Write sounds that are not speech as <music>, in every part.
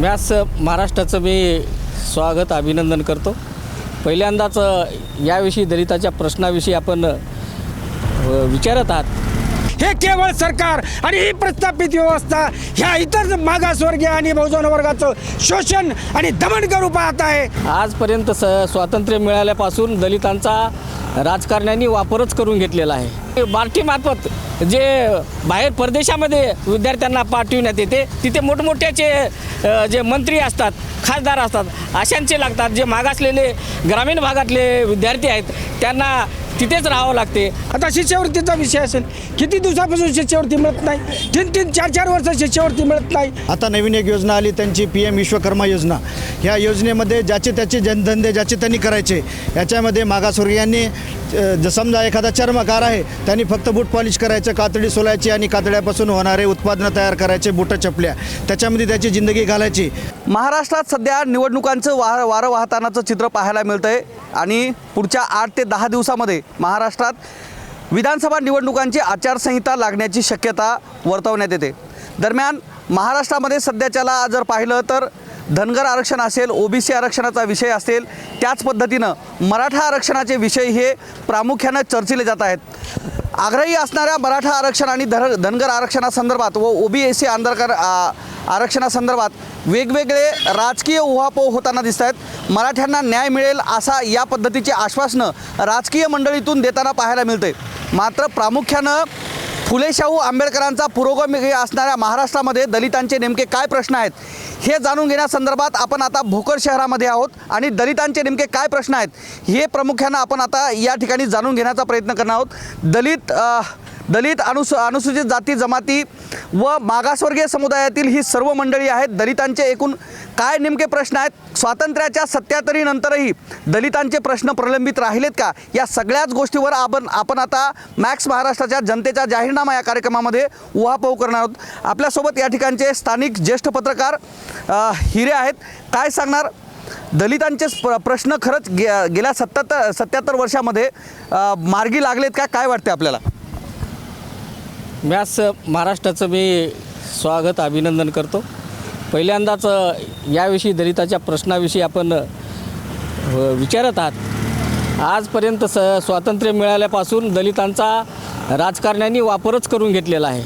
मी आज महाराष्ट्राचं मी स्वागत अभिनंदन करतो. पहिल्यांदाच याविषयी दलिताच्या प्रश्नाविषयी आपण विचारत आहात. हे केवळ सरकार आणि ही प्रस्थापित व्यवस्था ह्या इतर मागासवर्गीय आणि बहुजन वर्गाचं शोषण आणि दमन करू पाहत आहे. आजपर्यंत स स्वातंत्र्य मिळाल्यापासून दलितांचा राजकारण्यांनी वापरच करून घेतलेला आहे. बार्टीमार्फत जे बाहेर परदेशामध्ये विद्यार्थ्यांना पाठविण्यात येते तिथे मोठमोठ्याचे जे मंत्री असतात खासदार असतात अशांचे लागतात. जे मागासलेले ग्रामीण भागातले विद्यार्थी आहेत त्यांना तिथेच राहावं लागते. आता शिष्यवृत्तीचा विषय असेल किती दिवसापासून शिष्यवृत्ती मिळत नाही? तीन तीन चार चार वर्ष शिष्यवृत्ती मिळत नाही. आता नवीन एक योजना आली त्यांची पी एम विश्वकर्मा योजना. ह्या योजनेमध्ये ज्याचे त्याचे जनधंदे ज्याचे त्यांनी करायचे याच्यामध्ये मागासवर्गीयांनी समजा एखादा चर्मकार आहे त्यांनी फक्त बूट पॉलिश करायचं कातडी सोलायची आणि कातड्यापासून होणारे उत्पादनं तयार करायचे बुटं चपल्या. त्याच्यामध्ये त्याची जिंदगी घालायची. महाराष्ट्रात सध्या निवडणुकांचं वार वारं वाहतानाचं चित्र पाहायला मिळतं आहे आणि पुढच्या आठ ते दहा दिवसामध्ये महाराष्ट्रात विधानसभा निवडणुकांची आचारसंहिता लागण्याची शक्यता वर्तवण्यात येते. दरम्यान महाराष्ट्रामध्ये सध्याच्याला जर पाहिलं तर धनगर आरक्षण असेल ओबीसी आरक्षणाचा विषय असेल त्याच पद्धतीनं मराठा आरक्षणाचे विषय हे प्रामुख्यानं चर्चिले जात आहेत. आग्रही असणाऱ्या मराठा आरक्षण आणि धर धनगर आरक्षणासंदर्भात व ओबीएसी आंदरकर आरक्षणासंदर्भात वेगवेगळे राजकीय उहापोह होताना दिसत आहेत मराठ्यांना न्याय मिळेल असा या पद्धतीचे आश्वासनं राजकीय मंडळीतून देताना पाहायला मिळते मात्र प्रामुख्यानं फुले शाहू आंबेडकरांचा पुरोगामी असणाऱ्या महाराष्ट्रामध्ये दलितांचे नेमके काय प्रश्न आहेत हे जाणून घेण्यासंदर्भात आपण आता भोकर शहरामध्ये आहोत आणि दलितांचे नेमके काय प्रश्न आहेत हे प्रामुख्यानं आपण आता या ठिकाणी जाणून घेण्याचा प्रयत्न करणार आहोत. दलित आ, दलित अनुसू अनुसूचित जाती जमाती व मागासवर्गीय समुदायातील ही सर्व मंडळी आहेत. दलितांचे एकूण काय नेमके प्रश्न आहेत? स्वातंत्र्याच्या सत्याहत्तरीनंतरही दलितांचे प्रश्न प्रलंबित राहिलेत का? या सगळ्याच गोष्टीवर आपण आपण आता मॅक्स महाराष्ट्राच्या जनतेचा जाहीरनामा या कार्यक्रमामध्ये उहापोह करणार आहोत. आपल्यासोबत या ठिकाणचे स्थानिक ज्येष्ठ पत्रकार हिरे आहेत. काय सांगणार? दलितांचे प्र प्रश्न खरंच गे गेल्या सत्याहत्तर सत्याहत्तर वर्षामध्ये मार्गी लागलेत का? काय वाटते आपल्याला? मी आज महाराष्ट्राचं मी स्वागत अभिनंदन करतो. पहिल्यांदाच याविषयी दलिताच्या प्रश्नाविषयी आपण विचारत आहात. आजपर्यंत स स्वातंत्र्य मिळाल्यापासून दलितांचा राजकारण्यांनी वापरच करून घेतलेला आहे.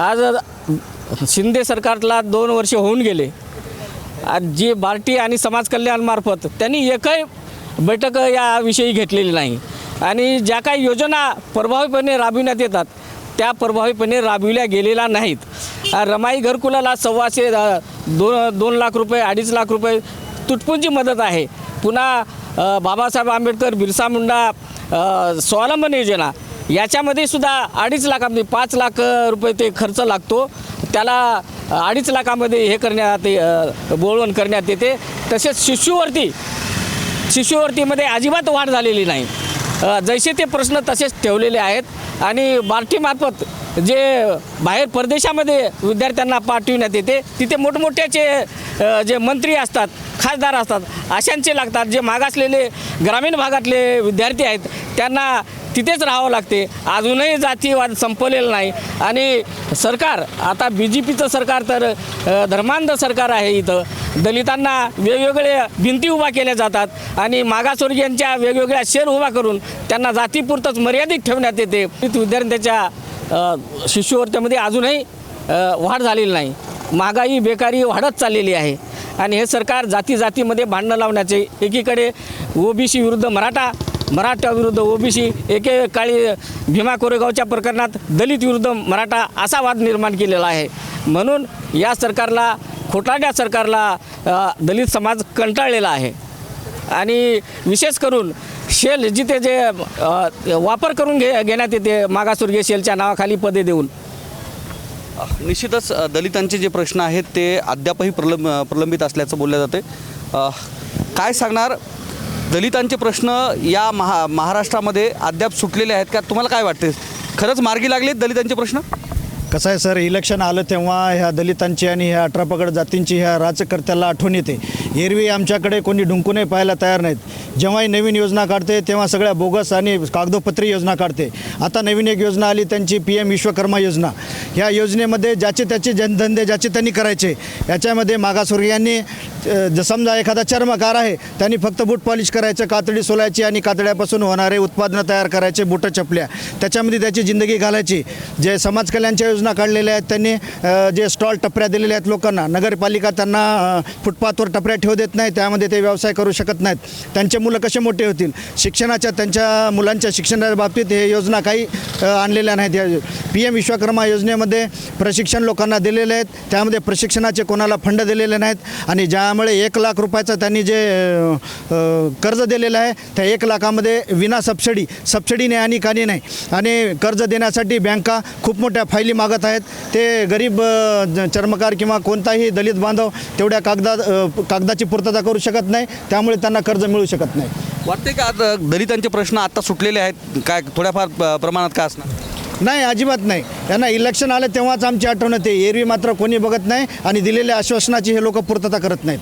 आज शिंदे सरकारला दोन वर्ष होऊन गेले. आज जी बार्टी आणि समाज कल्याणमार्फत त्यांनी एकही बैठक याविषयी घेतलेली नाही. आणि ज्या काही योजना प्रभावीपणे राबविण्यात येतात त्या प्रभावीपणे राबविल्या गेलेल्या नाहीत. रमाई घरकुलाला सव्वाशे दोन दोन लाख रुपये अडीच लाख रुपये तुटपुंची मदत आहे. पुन्हा बाबासाहेब आंबेडकर बिरसा मुंडा स्वावलंबन योजना याच्यामध्ये सुद्धा अडीच लाखामध्ये पाच लाख रुपये ते खर्च लागतो. त्याला अडीच लाखामध्ये हे करण्यात अ, बोळवण करण्यात येते. तसेच शिष्यवृत्ती शिष्यवृत्तीमध्ये अजिबात वाढ झालेली नाही. जैसे ते प्रश्न तसेच ठेवलेले आहेत. आणि बार्टीमार्फत जे बाहेर परदेशामध्ये विद्यार्थ्यांना पाठविण्यात येते तिथे मोठमोठ्याचे जे मंत्री असतात खासदार असतात अशांचे लागतात. जे मागासलेले ग्रामीण भागातले विद्यार्थी आहेत त्यांना तिथेच राहावं लागते. अजूनही जातीवाद संपवलेला नाही. आणि सरकार आता बी जे पीचं सरकार तर धर्मांध सरकार आहे इथं. दलितांना वेगवेगळ्या भिंती उभा केल्या जातात आणि मागासवर्गीयांच्या वेगवेगळ्या शेर उभा करून त्यांना जातीपुरतंच मर्यादित ठेवण्यात येते. विद्यार्थ्यांच्या अ, शिष्यवृत्तीमध्ये अजूनही वाढ झालेली नाही. महागाई बेकारी वाढत चाललेली आहे. आणि हे सरकार जाती जातीमध्ये भांडणं लावण्याचे एकीकडे ओबीसी विरुद्ध मराठा मराठा विरुद्ध ओबीसी एकेकाळी भीमा कोरेगावच्या प्रकरणात दलित विरुद्ध मराठा असा वाद निर्माण केलेला आहे. म्हणून या सरकारला खोटाड्या सरकारला दलित समाज कंटाळलेला आहे. आणि विशेष करून शेल जिथे जे वापर करून घे घेण्यात येते मागासवर्गीय शेलच्या नावाखाली पदे देऊन. निश्चितच दलितांचे जे प्रश्न आहेत ते अद्यापही प्रलंब प्रलंबित असल्याचं बोललं जाते काय सांगणार? दलितांचे प्रश्न या महा महाराष्ट्रामध्ये अद्याप सुटलेले आहेत का? तुम्हाला काय वाटते? खरंच मार्गी लागले दलितांचे प्रश्न? कसं आहे सर इलेक्शन आलं तेव्हा ह्या दलितांची आणि ह्या अठरापकड जातींची ह्या राजकर्त्याला आठवण येते. एरवी आमच्याकडे कोणी डुंकूनही पाहायला तयार नाहीत. जेव्हाही नवीन योजना काढते तेव्हा सगळ्या बोगस आणि कागदोपत्री योजना काढते. आता नवीन एक योजना आली त्यांची पी एम विश्वकर्मा योजना. ह्या योजनेमध्ये ज्याचे त्याचे जनधंदे ज्याचे त्यांनी करायचे याच्यामध्ये मागासवर्गीयांनी ज- समजा एखादा चर्मकार आहे त्यांनी फक्त बूट पॉलिश करायचं कातडी सोलायची आणि कातड्यापासून होणारे उत्पादनं तयार करायचे बुटं चपल्या. त्याच्यामध्ये त्याची जिंदगी घालायची. जे समाज कल्याणच्या योजना काढलेल्या आहेत. त्यांनी जे स्टॉल टपऱ्या दिलेल्या आहेत लोकांना नगरपालिका त्यांना फुटपाथवर टपऱ्या ठेवू देत नाही त्यामध्ये ते व्यवसाय करू शकत नाहीत. त्यांचे मुलं कसे मोठे होतील? शिक्षणाच्या त्यांच्या मुलांच्या शिक्षणाच्या बाबतीत हे योजना काही आणलेल्या नाहीत. या पी एम विश्वकर्मा योजनेमध्ये प्रशिक्षण लोकांना दिलेले आहेत. त्यामध्ये प्रशिक्षणाचे कोणाला फंड दिलेले नाहीत. आणि ज्यामुळे एक लाख रुपयाचं त्यांनी जे कर्ज दिलेलं आहे त्या एक लाखामध्ये विना सबसिडी सबसिडीने आणि काही नाही. आणि कर्ज देण्यासाठी बँका खूप मोठ्या फायली मागत आहेत. ते गरीब चर्मकार किंवा कोणताही दलित बांधव तेवढ्या कागदा कागदाची पूर्तता करू शकत नाही. त्यामुळे त्यांना कर्ज मिळू शकत नाही. वाटते का आता दलितांचे प्रश्न आता सुटलेले आहेत? काय थोड्याफार प्रमाणात का असणार? नाही अजिबात नाही. यांना इलेक्शन आलं तेव्हाच आमची आठवण येते. एरवी मात्र कोणी बघत नाही आणि दिलेल्या आश्वासनाची हे लोक पूर्तता करत नाहीत.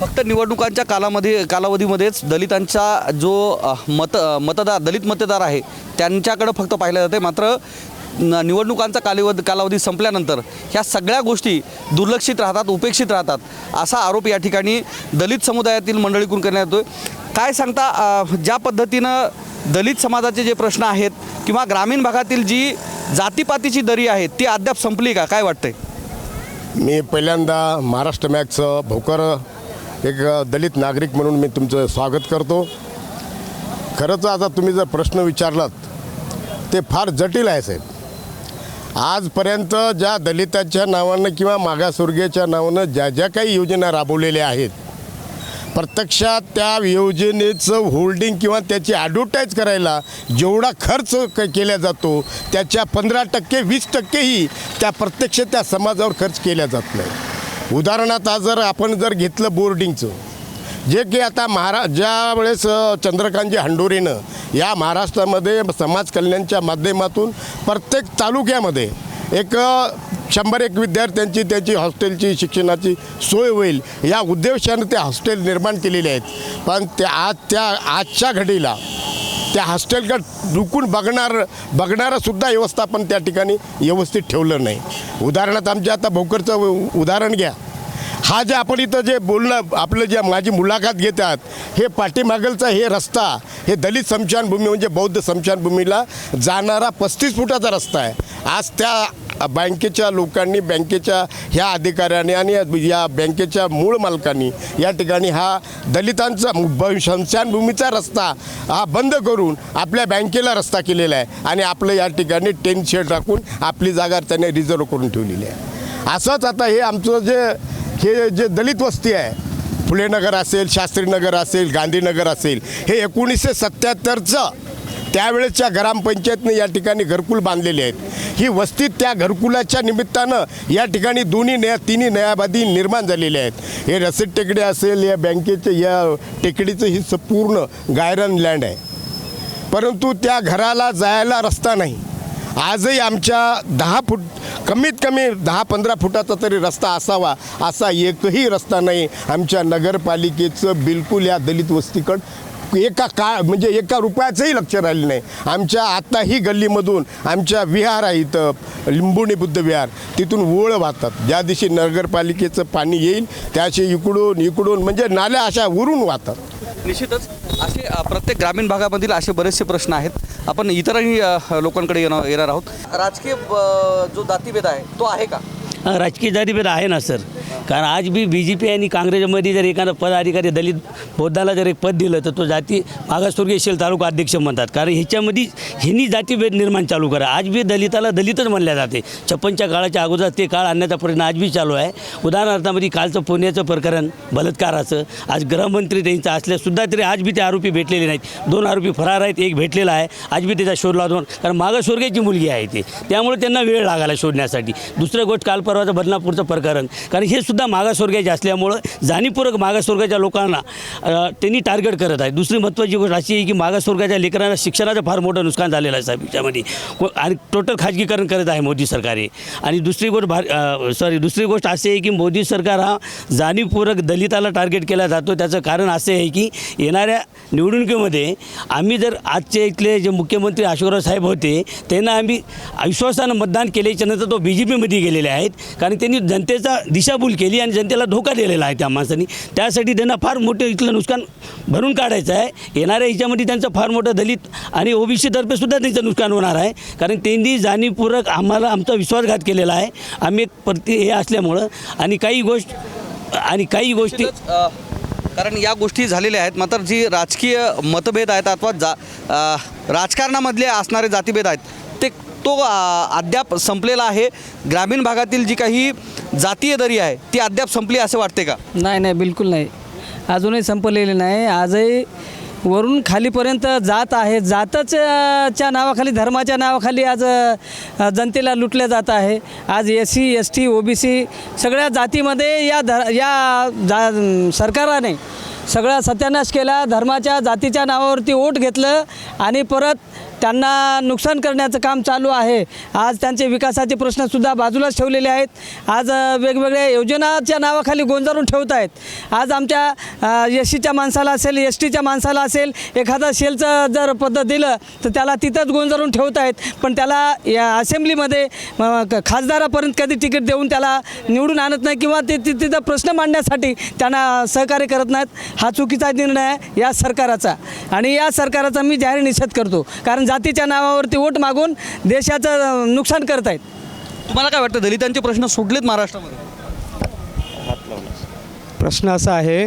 फक्त निवडणुकांच्या कालामध्ये कालावधीमध्येच दलितांचा जो मत मतदार दलित मतदार आहे त्यांच्याकडं फक्त पाहिलं जाते. मात्र न- निवडणुकांचा कालावधी कालावधी संपल्यानंतर ह्या सगळ्या गोष्टी दुर्लक्षित राहतात उपेक्षित राहतात असा आरोप या ठिकाणी दलित समुदायातील मंडळीकडून करण्यात येतो काय सांगता ज्या पद्धतीनं दलित समाजाचे जे प्रश्न आहेत किंवा ग्रामीण भागातील जी जातीपातीची दरी आहे ती अद्याप संपली का? काय वाटतंय? मी पहिल्यांदा महाराष्ट्र मॅक्सचं भोकर एक दलित नागरिक म्हणून मी तुमचं स्वागत करतो. खरंच आता तुम्ही जर प्रश्न विचारलात ते फार जटिल आहे साहेब. आजपर्यंत ज्या दलिताच्या नावानं किंवा मागासवर्गीयच्या नावानं ज्या ज्या काही योजना राबवलेल्या आहेत प्रत्यक्षात त्या योजनेचं होल्डिंग किंवा त्याची ॲडव्हर्टाईज करायला जेवढा खर्च क केला जातो त्याच्या पंधरा टक्के वीस टक्केही त्या प्रत्यक्ष त्या समाजावर खर्च केला जात नाही. उदाहरणार्थ आज जर आपण जर घेतलं बोर्डिंगचं जे की आता महारा ज्या वेळेस चंद्रकांतजी हंडोरेनं या महाराष्ट्रामध्ये समाज कल्याणच्या माध्यमातून प्रत्येक तालुक्यामध्ये एक शंभर एक विद्यार्थ्यांची त्याची हॉस्टेलची शिक्षणाची सोय होईल या उद्देशानं ते हॉस्टेल निर्माण केलेले आहेत. पण त्या आज त्या आजच्या घडीला त्या हॉस्टेलकडे डुकून बघणार बघणारंसुद्धा व्यवस्थापन त्या ठिकाणी व्यवस्थित ठेवलं नाही. उदाहरणार्थ आमच्या आता भोकरचं उ- उदाहरण घ्या. हा जे आपण इथं जे बोलणं आपलं जे माझी मुलाखत घेतात हे पाठीमागलचा हे रस्ता हे दलित स्मशानभूमी म्हणजे बौद्ध स्मशानभूमीला जाणारा पस्तीस फुटाचा रस्ता आहे. आज त्या बँकेच्या लोकांनी बँकेच्या ह्या अधिकाऱ्याने आणि या- बँकेच्या मूळ मालकांनी या ठिकाणी हा दलितांचा स्मशानभूमीचा रस्ता हा बंद करून आपल्या बँकेला रस्ता केलेला आहे आणि आपलं या ठिकाणी टेन शेड राखून आपली जागा त्याने रिझर्व करून ठेवलेली आहे. असंच आता हे आमचं जे हे जे दलित वस्ती आहे फुलेनगर असेल शास्त्रीनगर असेल गांधीनगर असेल हे एकोणीसशे सत्याहत्तरचं त्यावेळेसच्या ग्रामपंचायतने या ठिकाणी घरकुल बांधलेले आहेत. ही वस्ती त्या घरकुलाच्या निमित्तानं या ठिकाणी दोन्ही नया तिन्ही नयाबादी निर्माण झालेले आहेत. हे रसीद टेकडी असेल या बँकेचं या टेकडीचं ही संपूर्ण गायरन लँड आहे. परंतु त्या घराला जायला रस्ता नाही. आजही आमच्या दहा फूट कमीत कमी दहा पंधरा फुटाचा तरी रस्ता असावा असा एकही रस्ता नाही. आमच्या नगरपालिकेचं बिलकुल या दलित वस्तीकडं एका का म्हणजे एका रुपयाचंही लक्ष राहिलं नाही. आमच्या आत्ताही गल्लीमधून आमच्या विहार आहे इथं लिंबुणी बुद्ध विहार. तिथून ओळ वाहतात. ज्या दिवशी नगरपालिकेचं पाणी येईल त्याशी इकडून इकडून म्हणजे नाल्या अशा उरून वाहतात. निश्चितच असे प्रत्येक ग्रामीण भागामधील असे बरेचसे प्रश्न आहेत. आपण इतरही लोकांकडे येणार येणार आहोत. राजकीय जो जातीभेद आहे तो आहे का? राजकीय जातीभेद आहे ना सर. कारण आज बी बी जे पी आणि काँग्रेसमध्ये जर एखादा पदाधिकारी दलित बौद्धाला जर एक पद दिलं तर तो जाती मागासवर्गीय शेल तालुका अध्यक्ष म्हणतात. कारण ह्याच्यामध्ये ह्यांनी जातीभेद निर्माण चालू करा. आज बी दलिताला दलितच म्हणल्या जाते. छप्पनच्या काळाच्या अगोदर ते काळ आणण्याचा प्रयत्न आज बी चालू आहे. उदाहरणार्थामध्ये कालचं पुण्याचं प्रकरण बलात्काराचं. आज गृहमंत्री त्यांचं असल्यासुद्धा तरी आज बी ते आरोपी भेटलेले नाहीत. दोन आरोपी फरार आहेत एक भेटलेला आहे. आज बी त्याचा शोध लावतो. कारण मागासवर्गीयाची मुलगी आहे ते. त्यामुळे त्यांना वेळ लागायला शोधण्यासाठी. दुसरं गोष्ट काल परवाचं बदनापूरचं प्रकरण. कारण हे सुद्धा मागासवर्गाचे असल्यामुळं जाणीवपूर्वक मागासवर्गाच्या लोकांना त्यांनी टार्गेट करत आहे. दुसरी महत्त्वाची गोष्ट अशी आहे की मागासवर्गाच्या लेकरांना शिक्षणाचं फार मोठं नुकसान झालेलं आहे साहेब याच्यामध्ये. आणि टोटल खाजगीकरण करत आहे मोदी सरकार. हे आणि दुसरी गोष्ट भार सॉरी दुसरी गोष्ट अशी आहे की मोदी सरकार हा जाणीवपूर्वक दलिताला टार्गेट केला जातो. त्याचं कारण असे आहे की येणाऱ्या निवडणुकीमध्ये आम्ही जर आजचे इथले जे मुख्यमंत्री अशोकराव साहेब होते त्यांना आम्ही विश्वासानं मतदान केल्याच्यानंतर तो बी जे पीमध्ये गेलेले आहेत. कारण त्यांनी जनतेचा दिशाभूल केली आणि जनतेला धोका दिलेला आहे त्या माणसांनी. त्यासाठी त्यांना फार मोठं इथलं नुकसान भरून काढायचं आहे. येणाऱ्या ह्याच्यामध्ये त्यांचं फार मोठं दलित आणि ओबीसीतर्फे सुद्धा त्यांचं नुकसान होणार आहे. कारण त्यांनी जाणीवपूर्वक आम्हाला आमचा विश्वासघात केलेला आहे. आम्ही एक प्रति हे असल्यामुळं आणि काही गोष्ट आणि काही गोष्टी कारण या गोष्टी झालेल्या आहेत. मात्र जी राजकीय मतभेद आहेत अथवा जा राजकारणामधले असणारे जातीभेद आहेत तो अद्याप संपलेला आहे. ग्रामीण भागातील जी काही जातीय दरी आहे ती अद्याप संपली असे वाटते का? नाही नाही बिलकुल नाही. अजूनही संपलेली नाही. आजही वरून खालीपर्यंत जात आहे. जातच च्या नावाखाली धर्माच्या नावाखाली आज जनतेला लुटल्या जात आहे. आज S C S T O B C सगळ्या जातीमध्ये या धर या जा सरकाराने सगळा सत्यानाश केला. धर्माच्या जातीच्या नावावरती वोट घेतलं आणि परत त्यांना नुकसान करण्याचं काम चालू आहे. आज त्यांचे विकासाचे प्रश्नसुद्धा बाजूलाच ठेवलेले आहेत. आज वेगवेगळ्या योजनाच्या नावाखाली गोंजारून ठेवत आहेत. आज आमच्या एस सीच्या माणसाला असेल एस टीच्या माणसाला असेल एखादा सेलचं जर पद्धत दिलं तर त्याला तिथंच गोंजारून ठेवत आहेत. पण त्याला या असेंब्लीमध्ये खासदारापर्यंत कधी तिकीट देऊन त्याला निवडून आणत नाही किंवा ते ति- तिथं प्रश्न मांडण्यासाठी त्यांना सहकार्य करत नाहीत हा चुकीचा निर्णय आहे या सरकाराचा. आणि या सरकाराचा मी जाहीर निषेध करतो. कारण जातीच्या नावावरती वोट मागून देशाचं नुकसान करत आहेत तुम्हाला काय वाटतं दलितांचे प्रश्न सुटलेत महाराष्ट्रामध्ये? प्रश्न असा आहे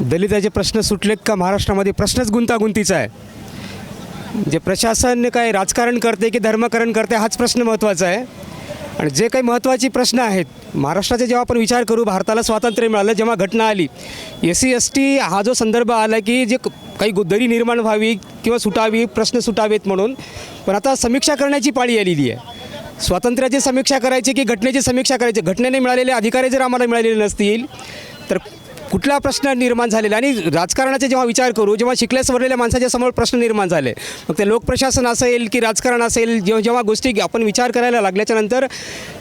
दलिताचे प्रश्न सुटलेत का महाराष्ट्रामध्ये? प्रश्नच गुंतागुंतीचा आहे. जे प्रशासन काय राजकारण करते की धर्मकरण करते हाच प्रश्न महत्त्वाचा आहे. आणि जे काही महत्त्वाचे प्रश्न आहेत महाराष्ट्राचे जेव्हा आपण विचार करू भारताला स्वातंत्र्य मिळालं जेव्हा घटना आली एस सी एस टी हा जो संदर्भ आला की जे क- काही गु- दरी निर्माण व्हावी किंवा सुटावी प्रश्न सुटावेत म्हणून पण आता समीक्षा करण्याची पाळी आलेली आहे. स्वातंत्र्याची समीक्षा करायची की घटनेची समीक्षा करायची? घटनेने मिळालेले अधिकारी जर आम्हाला मिळालेले नसतील तर कुठला प्रश्न निर्माण झालेला आणि राजकारणाचे जेव्हा विचार करू जेव्हा शिकल्या सवरलेल्या माणसाच्या समोर प्रश्न निर्माण झाले मग ते लोकप्रशासन असेल की राजकारण असेल जेव्हा जेव्हा गोष्टी आपण विचार करायला लागल्याच्या नंतर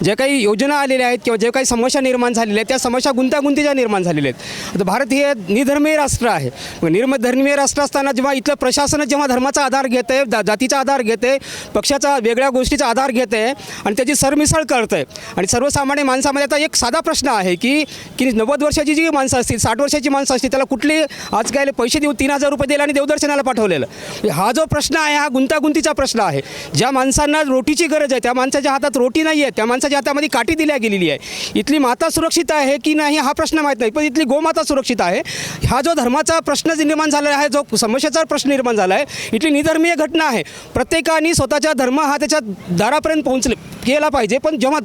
ज्या काही योजना आलेल्या आहेत किंवा ज्या काही समस्या निर्माण झालेल्या आहेत त्या समस्या गुंतागुंतीच्या निर्माण झालेल्या आहेत. आता भारत हे निधर्मीय राष्ट्र आहे. मग निर्मधर्मीय राष्ट्र असताना जेव्हा इथलं प्रशासन जेव्हा धर्माचा आधार घेत आहे जा- जातीचा आधार घेत आहे पक्षाचा वेगळ्या गोष्टीचा आधार घेत आहे आणि त्याची सरमिसळ करत आहे आणि सर्वसामान्य माणसामध्ये आता एक साधा प्रश्न आहे की की नव्वद वर्षाची जी माणसं असतील साठ वर्षाची माणसं असतील त्याला कुठले आज काय पैसे देऊ तीन हजार रुपये दिले आणि देवदर्शनाला पाठवलेलं. हा जो प्रश्न आहे हा गुंतागुंतीचा प्रश्न आहे. ज्या माणसांना रोटीची गरज आहे त्या माणसाच्या हातात रोटी नाही आहे त्या माणसाच्या हातामध्ये काठी दिल्या गेलेली आहे. इथली माता सुरक्षित आहे की नाही हा प्रश्न माहीत नाही. पण इथली गोमाता सुरक्षित आहे. हा जो धर्माचा प्रश्न निर्माण झालेला आहे जो समस्येचा प्रश्न निर्माण झाला आहे इथली निधर्मीय घटना आहे. प्रत्येकाने स्वतःचा धर्म हा त्याच्या दारापर्यंत पोहोचले केला पाहिजे. पण जेव्हा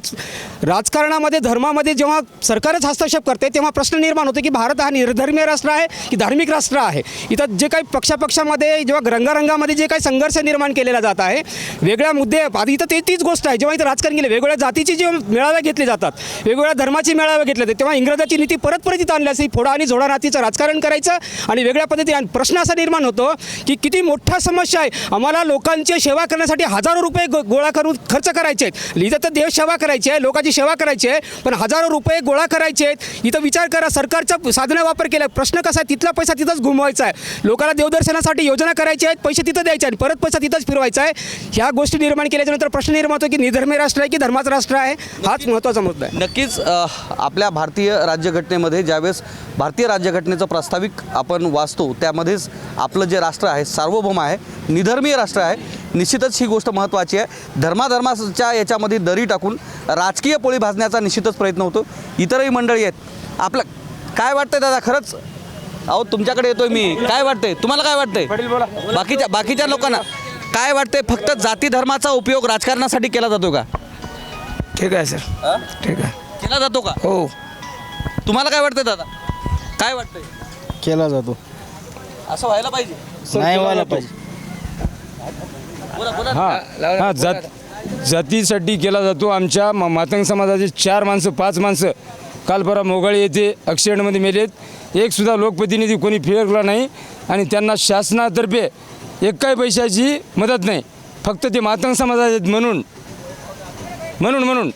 राजकारणामध्ये धर्मामध्ये जेव्हा सरकारच हस्तक्षेप करते तेव्हा प्रश्न निर्माण होतो की भारत हा निर्धर्मीय राष्ट्र आहे की धार्मिक राष्ट्र आहे? इथं जे काही पक्षापक्षामध्ये जेव्हा रंगारंगामध्ये जे काही संघर्ष निर्माण केलेला जात आहे वेगळ्या मुद्दे आधी इथं ते तीच गोष्ट आहे. जेव्हा इथं राजकारण केले वेगवेगळ्या जातीची जे मेळावे घेतले जातात वेगवेगळ्या धर्माचे मेळावे घेतले जातात तेव्हा इंग्रजाची नीती परत परत इथं आणली फोडा आणि झोडा नातीचं राजकारण करायचं आणि वेगळ्या पद्धतीने प्रश्न असा निर्माण होतो की किती मोठा समस्या आहे. आम्हाला लोकांची सेवा करण्यासाठी हजारो रुपये गो- गोळा करून खर्च करायचे आहेत. इथं तर देश सेवा करायची आहे लोकांची सेवा करायची आहे पण हजारो रुपये गोळा करायचे आहेत. इथं विचार करा सरकारच्या साधनं वापर केला प्रश्न कसा आहे? तिथला पैसा तिथंच घुमवायचा आहे. लोकांना देवदर्शनासाठी योजना करायची आहेत पैसे तिथं द्यायचे आणि परत पैसा तिथंच फिरवायचा आहे. ह्या गोष्टी निर्माण केल्याच्यानंतर प्रश्न निर्माण होतो की निधर्मीय राष्ट्र आहे की धर्माचं राष्ट्र आहे? हाच महत्त्वाचा मुद्दा आहे. नक्कीच आपल्या भारतीय राज्यघटनेमध्ये ज्यावेळेस भारतीय राज्यघटनेचं प्रास्ताविक आपण वाचतो त्यामध्येच आपलं जे राष्ट्र आहे सार्वभौम आहे निधर्मीय राष्ट्र आहे निश्चितच ही गोष्ट महत्त्वाची आहे. धर्माधर्माच्या याच्यामध्ये दरी टाकून राजकीय पोळी भाजण्याचा निश्चितच प्रयत्न होतो. इतरही मंडळी आहेत. आपलं काय वाटतंय दादा खरंच? अहो तुमच्याकडे येतोय मी. काय वाटतंय? तुम्हाला काय वाटतंय? बाकीच्या बाकीच्या लोकांना काय वाटतंय फक्त जाती धर्माचा उपयोग राजकारणासाठी केला जातो का? ठीक आहे सर ठीक आहे. केला जातो का? हो. तुम्हाला काय वाटतंय दादा? काय वाटतंय? केला जातो. असं व्हायला पाहिजे. नाही व्हायला पाहिजे. बोला बोला. हा हा जात जातीसाठी केला जातो आमच्या म- मातंग समाजाचे चार माणसं पाच माणसं. काल परवा मोगाळे येथे ॲक्सिडेंटमध्ये मेलेत एक सुद्धा लोकप्रतिनिधी कोणी फिरकला नाही आणि त्यांना शासनातर्फे एक काही पैशाची मदत नाही. फक्त ते मातंग समाजाचे आहेत म्हणून. म्हणून म्हणून.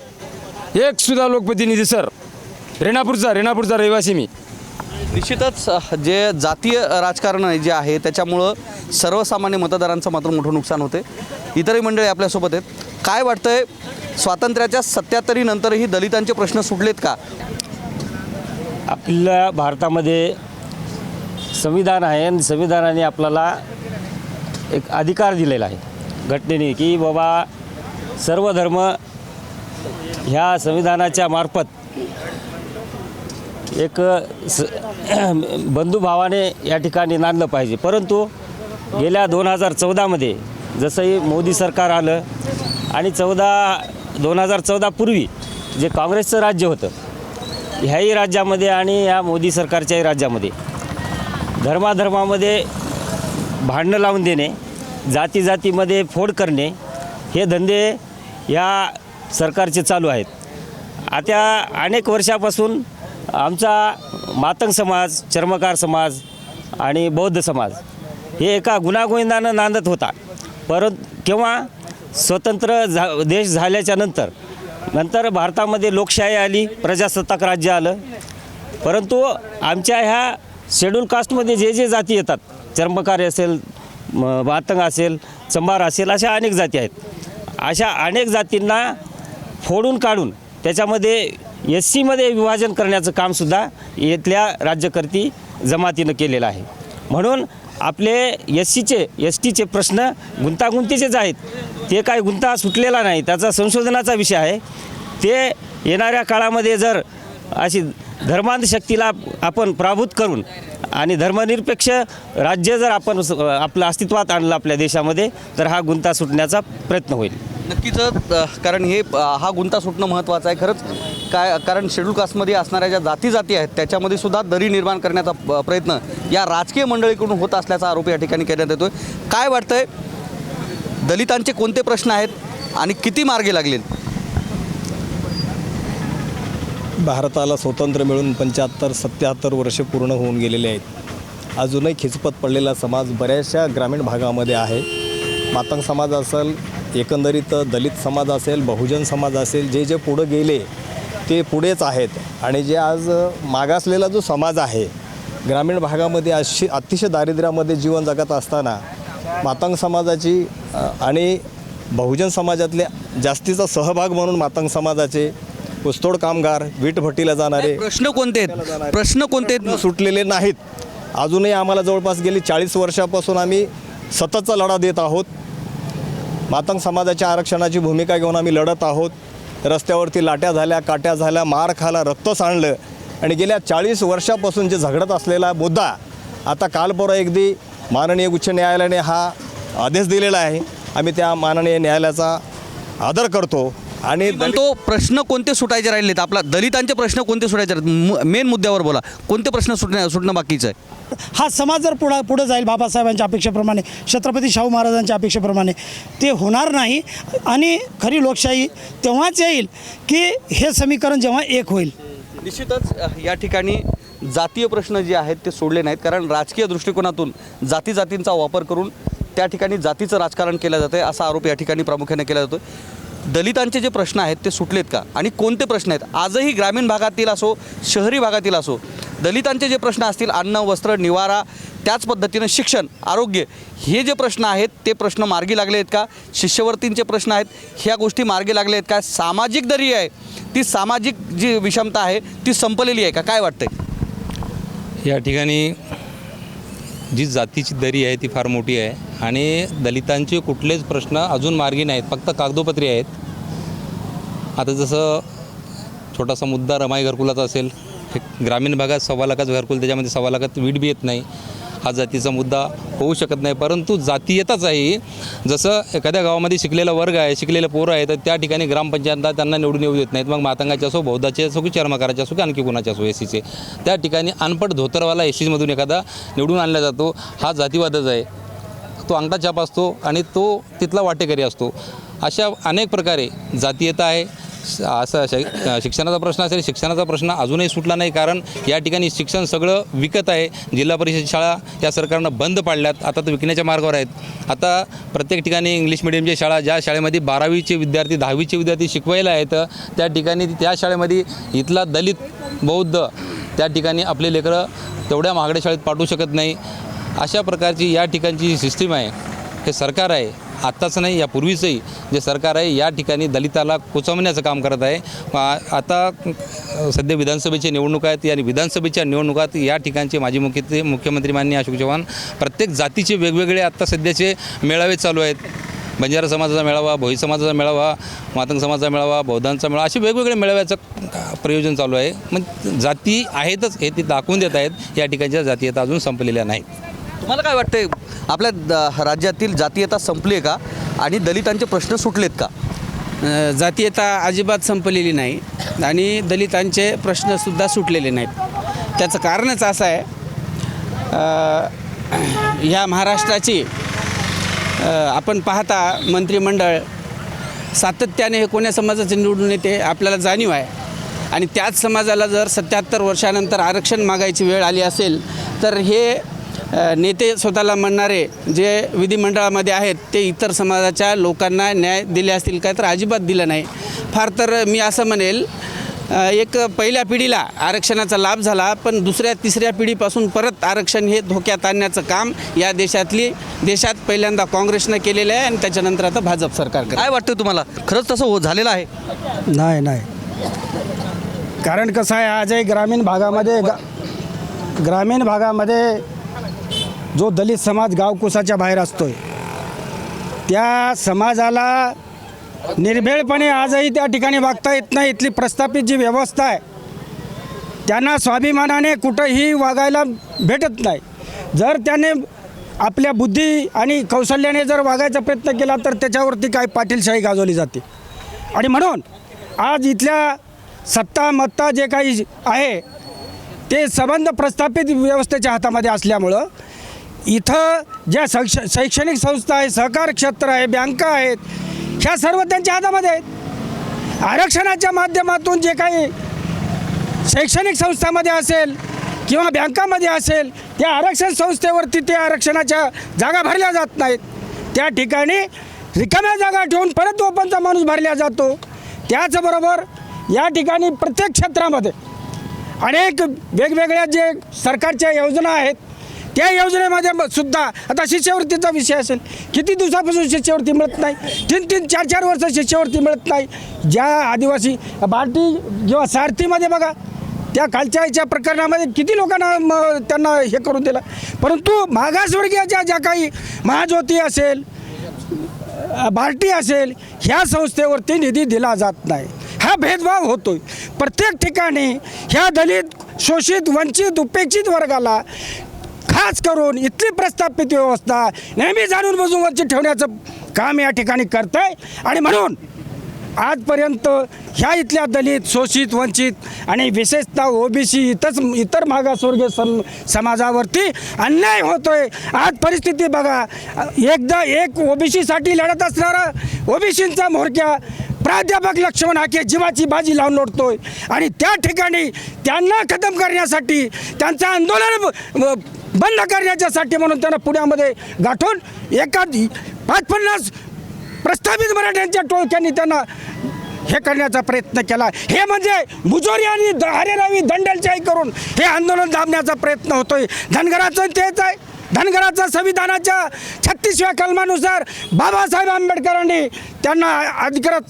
एक सुद्धा लोकप्रतिनिधी सर. रेणापूरचा रेणापूरचा रहिवासी मी. निश्चितच जे जातीय राजकारण आहे जे आहे त्याच्यामुळं सर्वसामान्य मतदारांचं मात्र मोठं नुकसान होते. इतरही मंडळी आपल्यासोबत आहेत. काय वाटतंय? स्वातंत्र्याच्या सत्याहत्तरीनंतरही दलितांचे प्रश्न सुटलेत का? आपल्या भारतामध्ये संविधान आहे आणि संविधानाने आपल्याला एक अधिकार दिलेला आहे. घटनेने की बाबा सर्व धर्म ह्या संविधानाच्या मार्फत एक स <clears throat> बंधुभावाने या ठिकाणी नांदलं पाहिजे. परंतु गेल्या दोन हजार चौदामध्ये जसंही मोदी सरकार आलं आणि चौदा दोन हजार चौदापूर्वी जे काँग्रेसचं राज्य होतं ह्याही राज्यामध्ये आणि या मोदी सरकारच्याही राज्यामध्ये धर्माधर्मामध्ये भांडणं लावून देणे जाती जातीमध्ये फोड करणे हे धंदे या सरकारचे चालू आहेत. आता अनेक वर्षापासून आमचा मातंग समाज चर्मकार समाज आणि बौद्ध समाज हे एका गुन्हागोविंदानं नांदत होता. परंतु केव्हा स्वतंत्र झा देश झाल्याच्यानंतर नंतर भारतामध्ये लोकशाही आली प्रजासत्ताक राज्य आलं. परंतु आमच्या ह्या शेड्यूल कास्टमध्ये जे जे जाती येतात चर्मकार असेल म- मातंग असेल चंबार असेल अशा अनेक जाती आहेत. अशा अनेक जातींना फोडून काढून त्याच्यामध्ये एस सीमध्ये विभाजन करण्याचं कामसुद्धा इथल्या राज्यकर्ती जमातीनं केलेलं आहे. म्हणून आपले एस सीचे एस टीचे प्रश्न गुंतागुंतीचेच आहेत. ते काय गुंता सुटलेला नाही. त्याचा संशोधनाचा विषय आहे. ते येणाऱ्या काळामध्ये जर अशी धर्मांधशक्तीला आपण प्राभूत करून आणि धर्मनिरपेक्ष राज्य जर आपण आपलं अस्तित्वात आणलं आपल्या देशामध्ये तर हा गुंता सुटण्याचा प्रयत्न होईल. नक्कीच कारण हे हा गुंता सुटणं महत्त्वाचं आहे. खरंच काय कारण शेड्यूल कास्टमध्ये असणाऱ्या ज्या जाती जाती आहेत त्याच्यामध्ये सुद्धा दरी निर्माण करण्याचा प- प्रयत्न या राजकीय मंडळीकडून होत असल्याचा आरोप या ठिकाणी करण्यात येतो काय वाटतंय? दलितांचे कोणते प्रश्न आहेत? आणि किती मार्गे लागलेत भारताला स्वातंत्र्य मिळून पंच्याहत्तर सत्याहत्तर वर्षे पूर्ण होऊन गेलेले आहेत. अजूनही खिचपत पडलेला समाज बऱ्याचशा ग्रामीण भागामध्ये आहे. मातंग समाज असेल एकंदरीत दलित समाज असेल बहुजन समाज असेल जे जे पुढं गेले ते पुढेच आहेत. आणि जे आज मागासलेला जो समाज आहे ग्रामीण भागामध्ये अशी अतिशय दारिद्र्यामध्ये जीवन जगत असताना मातंग समाजाची आणि बहुजन समाजातले जास्तीचा सहभाग म्हणून मातंग समाजाचे ऊसतोड कामगार वीटभट्टीला जाणारे प्रश्न कोणते आहेत? प्रश्न कोणते आहेत? सुटलेले नाहीत. अजूनही आम्हाला जवळपास गेली चाळीस वर्षापासून आम्ही सततचा लढा देत आहोत. मातंग समाजाच्या आरक्षणाची भूमिका घेऊन आम्ही लढत आहोत. रस्त्यावरती लाट्या झाल्या काट्या झाल्या मार खाला रक्त सांडलं. आणि गेल्या चाळीस वर्षापासून जे झगडत असलेला मुद्दा आता काल परवा एकदी माननीय उच्च न्यायालयाने हा आदेश दिलेला आहे. आम्ही त्या माननीय न्यायालयाचा आदर करतो. आणि तो प्रश्न कोणते सुटायचे राहिलेत? आपला दलितांचे प्रश्न कोणते सुटायचे आहेत मेन मुद्द्यावर बोला. कोणते प्रश्न सुटण्या सुटणं बाकीचं आहे? हा समाज जर पुढं पुढं जाईल बाबासाहेबांच्या अपेक्षेप्रमाणे छत्रपती शाहू महाराजांच्या अपेक्षेप्रमाणे ते होणार नाही. आणि खरी लोकशाही तेव्हाच येईल की हे समीकरण जेव्हा एक होईल. निश्चितच या ठिकाणी जातीय प्रश्न जे आहेत ते सोडले नाहीत. कारण राजकीय दृष्टिकोनातून जाती जातींचा वापर करून त्या ठिकाणी जातीचं राजकारण केलं जातं असा आरोप या ठिकाणी प्रामुख्याने केला जातो दलितांचे जे प्रश्न आहेत ते सुटलेत का? आणि कोणते प्रश्न आहेत? आजही ग्रामीण भागातील असो शहरी भागातील असो दलितांचे जे प्रश्न असतील अन्न वस्त्र निवारा त्याच पद्धतीनं शिक्षण आरोग्य हे जे प्रश्न आहेत ते प्रश्न मार्गी लागले आहेत का? शिष्यवृत्तींचे प्रश्न आहेत ह्या गोष्टी मार्गी लागले आहेत का? सामाजिक दरी आहे ती सामाजिक जी विषमता आहे ती संपलेली आहे का? काय वाटतंय? या ठिकाणी जी जातीची दरी आहे ती फार मोठी आहे. आणि दलितांचे कुठलेच प्रश्न अजून मार्गी नाहीत. फक्त कागदोपत्री आहेत. आता जसं छोटासा मुद्दा रमाई घरकुलाचा असेल. ग्रामीण भागात सव्वा लाखाचं घरकुल त्याच्यामध्ये सव्वा लाखात वीट बी येत नाही. हा जातीचा मुद्दा होऊ शकत नाही. परंतु जाती येतच आहे जसं एखाद्या गावामध्ये शिकलेला वर्ग आहे शिकलेले पोरं आहे तर त्या ठिकाणी ग्रामपंचायतला त्यांना निवडून येऊ देत नाहीत. मग मातंगाचे असो बौद्धाचे असो की चर्मकाराचे असो की आणखी कोणाचे असो एस सीचे त्या ठिकाणी अनपट धोतरवाला एस सीमधून एखादा निवडून आणला जातो. हा जातीवादच आहे. तो अंगठा छाप असतो आणि तो तिथला वाटेकरी असतो. अशा अनेक प्रकारे जातीयता आहे. असं शै- शिक्षणाचा प्रश्न असेल शिक्षणाचा प्रश्न अजूनही सुटला नाही कारण या ठिकाणी शिक्षण सगळं विकत आहे. जिल्हा परिषद शाळा या सरकारनं बंद पाडल्यात. आता तर विकण्याच्या मार्गावर आहेत. आता प्रत्येक ठिकाणी इंग्लिश मिडियमच्या शाळा ज्या शाळेमध्ये बारावीचे विद्यार्थी दहावीचे विद्यार्थी शिकवायला आहेत त्या ठिकाणी त्या शाळेमध्ये इथला दलित बौद्ध त्या ठिकाणी आपले लेकरं तेवढ्या महागड्या शाळेत पाठवू शकत नाही. अशा प्रकारची या ठिकाणची जी सिस्टीम आहे हे सरकार आहे. आत्ताच नाही यापूर्वीचंही जे सरकार आहे या ठिकाणी दलिताला कुचवण्याचं काम करत आहे. आता सध्या विधानसभेची निवडणूक आहेत आणि विधानसभेच्या निवडणुकात या ठिकाणचे माजी मुख्य मुख्यमंत्री माननीय अशोक चव्हाण प्रत्येक जातीचे वेगवेगळे आत्ता सध्याचे मेळावे चालू आहेत. बंजारा समाजाचा मेळावा भोई समाजाचा मेळावा मातंग समाजाचा मेळावा बौद्धांचा मेळावा असे वेगवेगळे मेळाव्याचं प्रयोजन चालू आहे. मग जाती आहेतच हे ते दाखवून देत आहेत. या ठिकाणच्या जाती आता अजून संपलेल्या नाहीत. तुम्हाला काय वाटतं आपल्या द- राज्यातील जातीयता संपली आहे का? आणि दलितांचे प्रश्न सुटलेत का? जातीयता अजिबात संपलेली नाही आणि दलितांचे प्रश्नसुद्धा सुटलेले नाहीत. त्याचं कारणच असं आहे ह्या महाराष्ट्राची आपण पाहता मंत्रिमंडळ सातत्याने हे कोण्या समाजाचे निवडून येते आपल्याला जाणीव आहे. आणि त्याच समाजाला जर सत्याहत्तर वर्षानंतर आरक्षण मागायची वेळ आली असेल तर हे नेते स्वतःला म्हणणारे जे विधिमंडळामध्ये आहेत ते इतर समाजाच्या लोकांना न्याय दिले असतील काय तर अजिबात दिलं नाही. फार तर मी असं म्हणेल एक पहिल्या पिढीला आरक्षणाचा लाभ झाला पण दुसऱ्या तिसऱ्या पिढीपासून परत आरक्षण हे धोक्यात आणण्याचं काम या देशातली देशात पहिल्यांदा काँग्रेसनं केलेलं आहे आणि त्याच्यानंतर आता भाजप सरकार काय वाटतं तुम्हाला? खरंच तसं हो झालेलं आहे? नाही नाही. कारण कसं आहे आजही ग्रामीण भागामध्ये गा ग्रामीण भागामध्ये जो दलित समाज गावकुसाच्या बाहेर असतोय त्या समाजाला निर्भेळपणे आजही त्या ठिकाणी वागता येत नाही. इथली प्रस्थापित जी व्यवस्था आहे त्यांना स्वाभिमानाने कुठंही वागायला भेटत नाही. जर त्याने आपल्या बुद्धी आणि कौशल्याने जर वागायचा प्रयत्न केला तर त्याच्यावरती काय पाटीलशाही गाजवली जाते. आणि म्हणून आज इथल्या सत्ता मत्ता जे काही आहे ते संबंध प्रस्थापित व्यवस्थेच्या हातामध्ये असल्यामुळं इथं ज्या शैक्ष शैक्षणिक संस्था आहे सहकार क्षेत्र आहे बँका आहेत ह्या सर्व त्यांच्या हातामध्ये आहेत. आरक्षणाच्या माध्यमातून जे काही शैक्षणिक संस्थामध्ये असेल किंवा बँकामध्ये असेल त्या आरक्षण संस्थेवरती ते आरक्षणाच्या जागा भरल्या जात नाहीत. त्या ठिकाणी रिकाम्या जागा ठेवून परत ओपनचा माणूस भरला जातो. त्याचबरोबर या ठिकाणी प्रत्येक क्षेत्रामध्ये अनेक वेगवेगळ्या जे सरकारच्या योजना आहेत त्या योजनेमध्ये सुद्धा आता शिष्यवृत्तीचा विषय असेल. किती दिवसापासून शिष्यवृत्ती मिळत नाही? तीन तीन चार चार वर्ष शिष्यवृत्ती मिळत नाही. ज्या आदिवासी बार्टी किंवा सारथीमध्ये बघा त्या खालच्या याच्या प्रकरणामध्ये किती लोकांना म त्यांना हे करून दिलं. परंतु मागासवर्गीयाच्या ज्या काही महाज्योती असेल बार्टी असेल ह्या संस्थेवरती निधी दिला जात नाही. हा भेदभाव होतोय. प्रत्येक ठिकाणी ह्या दलित शोषित वंचित उपेक्षित वर्गाला खास करून इथली प्रस्थापित व्यवस्था नेहमी जाणून बुजून वरची ठेवण्याचं काम या ठिकाणी करत आहे आणि म्हणून आजपर्यंत ह्या इथल्या दलित शोषित वंचित आणि विशेषतः ओबीसी इतरच इतर मागासवर्गीय सम समाजावरती अन्याय होतोय. आज परिस्थिती बघा एकदा एक ओबीसीसाठी लढत असणारा ओबीसींचा म्होरक्या प्राध्यापक लक्ष्मण हाके जीवाची बाजी लावून लढतोय आणि त्या ठिकाणी त्यांना खतम करण्यासाठी त्यांचं आंदोलन बंद करण्याच्यासाठी म्हणून त्यांना पुण्यामध्ये गाठून एका पाच पन्नास प्रस्थापित मराठ्यांच्या टोळक्यांनी त्यांना हे करण्याचा प्रयत्न केला. हे म्हणजे मुजोरी आणि द- हरेरावी दंडलशाही करून हे आंदोलन दाबण्याचा प्रयत्न होतोय. धनगराचं तेच आहे. धनगराचा संविधानाच्या छत्तीसव्या कलमानुसार बाबासाहेब आंबेडकरांनी त्यांना अधिकृत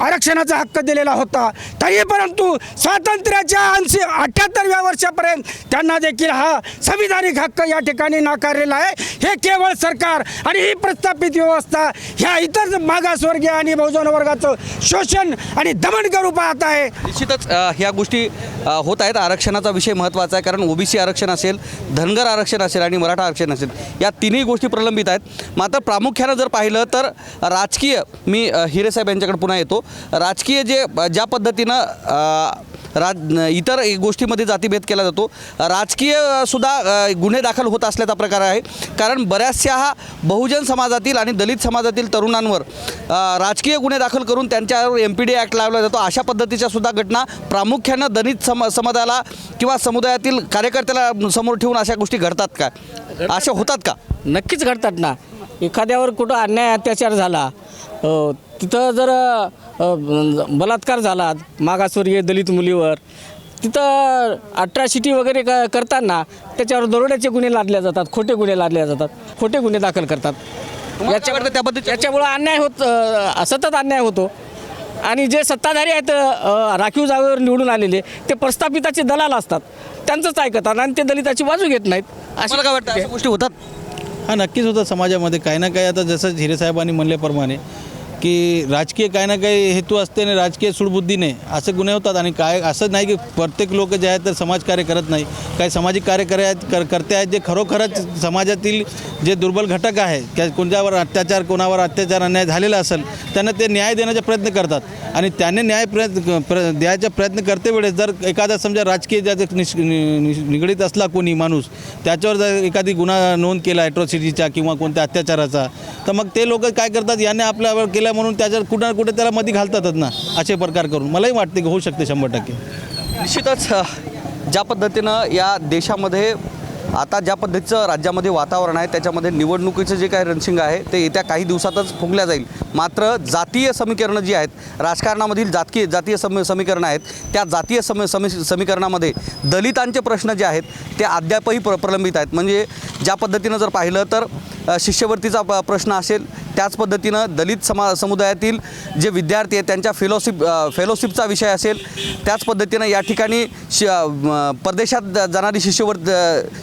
आरक्षणाचा हक्क दिलेला होता. तरी परंतु स्वातंत्र्याच्या ऐंशी अठ्ठ्याहत्तरव्या वर्षापर्यंत त्यांना देखील हा संविधानिक हक्क या ठिकाणी नाकारलेला आहे. हे केवळ सरकार आणि ही प्रस्थापित व्यवस्था ह्या इतर मागासवर्गीय आणि बहुजन वर्गाचं शोषण आणि दमन करू पाहत आहे. निश्चितच ह्या गोष्टी होत आहेत. आरक्षणाचा विषय महत्त्वाचा आहे. कारण ओबीसी आरक्षण असेल धनगर आरक्षण असेल आणि मराठा आरक्षण असेल या तिन्ही गोष्टी प्रलंबित आहेत. मात्र प्रामुख्यानं जर पाहिलं तर राजकीय मी हिरेसाहेब यांच्याकडे पुन्हा येतो. राजकीय जे ज्या पद्धतीनं राज इतर गोष्टीमध्ये जातीभेद केला जातो राजकीय सुद्धा गुन्हे दाखल होत असल्याचा प्रकार आहे. कारण बऱ्याचशा हा बहुजन समाजातील आणि दलित समाजातील तरुणांवर राजकीय गुन्हे दाखल करून त्यांच्यावर एम पी डी ॲक्ट लावला जातो. अशा पद्धतीच्या सुद्धा घटना प्रामुख्यानं दलित सम समाजाला किंवा समुदायातील कार्यकर्त्याला समोर ठेवून अशा गोष्टी घडतात का? अशा होतात का? नक्कीच घडतात ना. एखाद्यावर कुठं अन्याय अत्याचार झाला तिथं जर बलात्कार झाला मागासवर्गीय दलित मुलीवर तिथं अट्रॅसिटी वगैरे क करताना त्याच्यावर दरोड्याचे गुन्हे लादले जातात खोटे गुन्हे लादले जातात खोटे गुन्हे दाखल करतात. वाटतं त्याबद्दल याच्यामुळं अन्याय होत सतत अन्याय होतो. आणि जे सत्ताधारी आहेत राखीव जागेवर निवडून आलेले ते प्रस्थापिताचे दलाल असतात. त्यांचंच ऐकतात आणि ते दलिताची बाजू घेत नाहीत. मला काय वाटतं अशा गोष्टी होतात? हा नक्कीच होतं समाजामध्ये. काही ना काही आता जसं हिरेसाहेबांनी म्हणल्याप्रमाणे की राजकीय काही ना काही हेतू असते आणि राजकीय सुडबुद्धीने असे गुन्हे होतात आणि काय असं नाही की प्रत्येक लोक जे आहेत तर समाजकार्य करत नाही. काही सामाजिक कार्य आहेत कर करते आहेत जे खरोखरच समाजातील जे दुर्बल घटक आहे त्या कोणत्यावर अत्याचार कोणावर अत्याचार अन्याय झालेला असेल त्यांना ते न्याय देण्याचा प्रयत्न करतात. आणि त्याने न्याय प्रयत्न प्र द्यायचा प्रयत्न करते वेळेस जर एखादा समजा राजकीय ज्याचं निश निगडीत असला कोणी माणूस त्याच्यावर जर एखादी गुन्हा नोंद केला ॲट्रॉसिटीचा किंवा कोणत्या अत्याचाराचा तर मग ते लोक काय करतात? याने आपल्यावर केला म्हणून त्याच्यावर कुठं ना कुठे त्याला मध्ये घालतातच ना असे प्रकार करून. मलाही वाटते की होऊ शकते शंभर टक्के. निश्चितच ज्या पद्धतीनं या देशामध्ये आता ज्या पद्धतीचं राज्यामध्ये वातावरण आहे त्याच्यामध्ये निवडणुकीचं जे काही रणशिंग आहे ते येत्या काही दिवसातच फुंकल्या जाईल. मात्र जातीय समीकरणं जी आहेत राजकारणामधील जातकी जातीय सम समीकरणं आहेत त्या जातीय सम समी समीकरणामध्ये दलितांचे प्रश्न जे आहेत ते अद्यापही प्र प्रलंबित आहेत. म्हणजे ज्या पद्धतीनं जर पाहिलं तर शिष्यवृत्तीचा प प्रश्न असेल त्याच पद्धतीनं दलित समा समुदायातील जे विद्यार्थी आहेत त्यांच्या फेलोशिप फेलोशिपचा विषय असेल त्याच पद्धतीनं या ठिकाणी शि परदेशात जाणारी शिष्यवर्त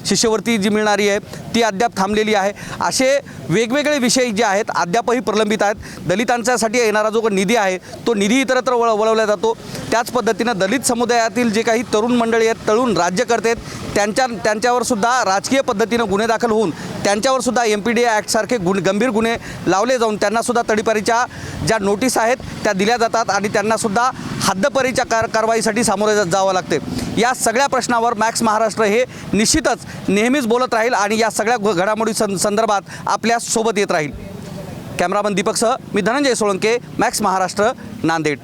शिष्यवृत्ती जी मिळणारी आहे ती अद्याप थांबलेली आहे. असे वेगवेगळे विषय जे आहेत अद्यापही प्रलंबित आहेत. दलितांच्यासाठी येणारा जो निधी आहे तो निधी इतरत्र वळ वळवला जातो. त्याच पद्धतीनं दलित समुदायातील जे काही तरुण मंडळी आहेत तरुण राज्यकर्ते आहेत त्यांच्या त्यांच्यावर सुद्धा राजकीय पद्धतीनं गुन्हे दाखल होऊन त्यांच्यावर सुद्धा एम पी डी ॲक्टसारखे गुण गंभीर गुन्हे लावले जाऊन त्यांनासुद्धा तडीपारीच्या ज्या नोटीस आहेत त्या दिल्या जातात आणि त्यांनासुद्धा हद्दपरीच्या कार कारवाईसाठी सामोरे जा- जावं लागते. या सगळ्या प्रश्नावर मॅक्स महाराष्ट्र हे निश्चितच नेहमीच बोलत राहील आणि या सगळ्या घ- घडामोडी सं संदर्भात आपल्यासोबत येत राहील. कॅमेरामन दीपकसह मी धनंजय सोळंके मॅक्स महाराष्ट्र नांदेड.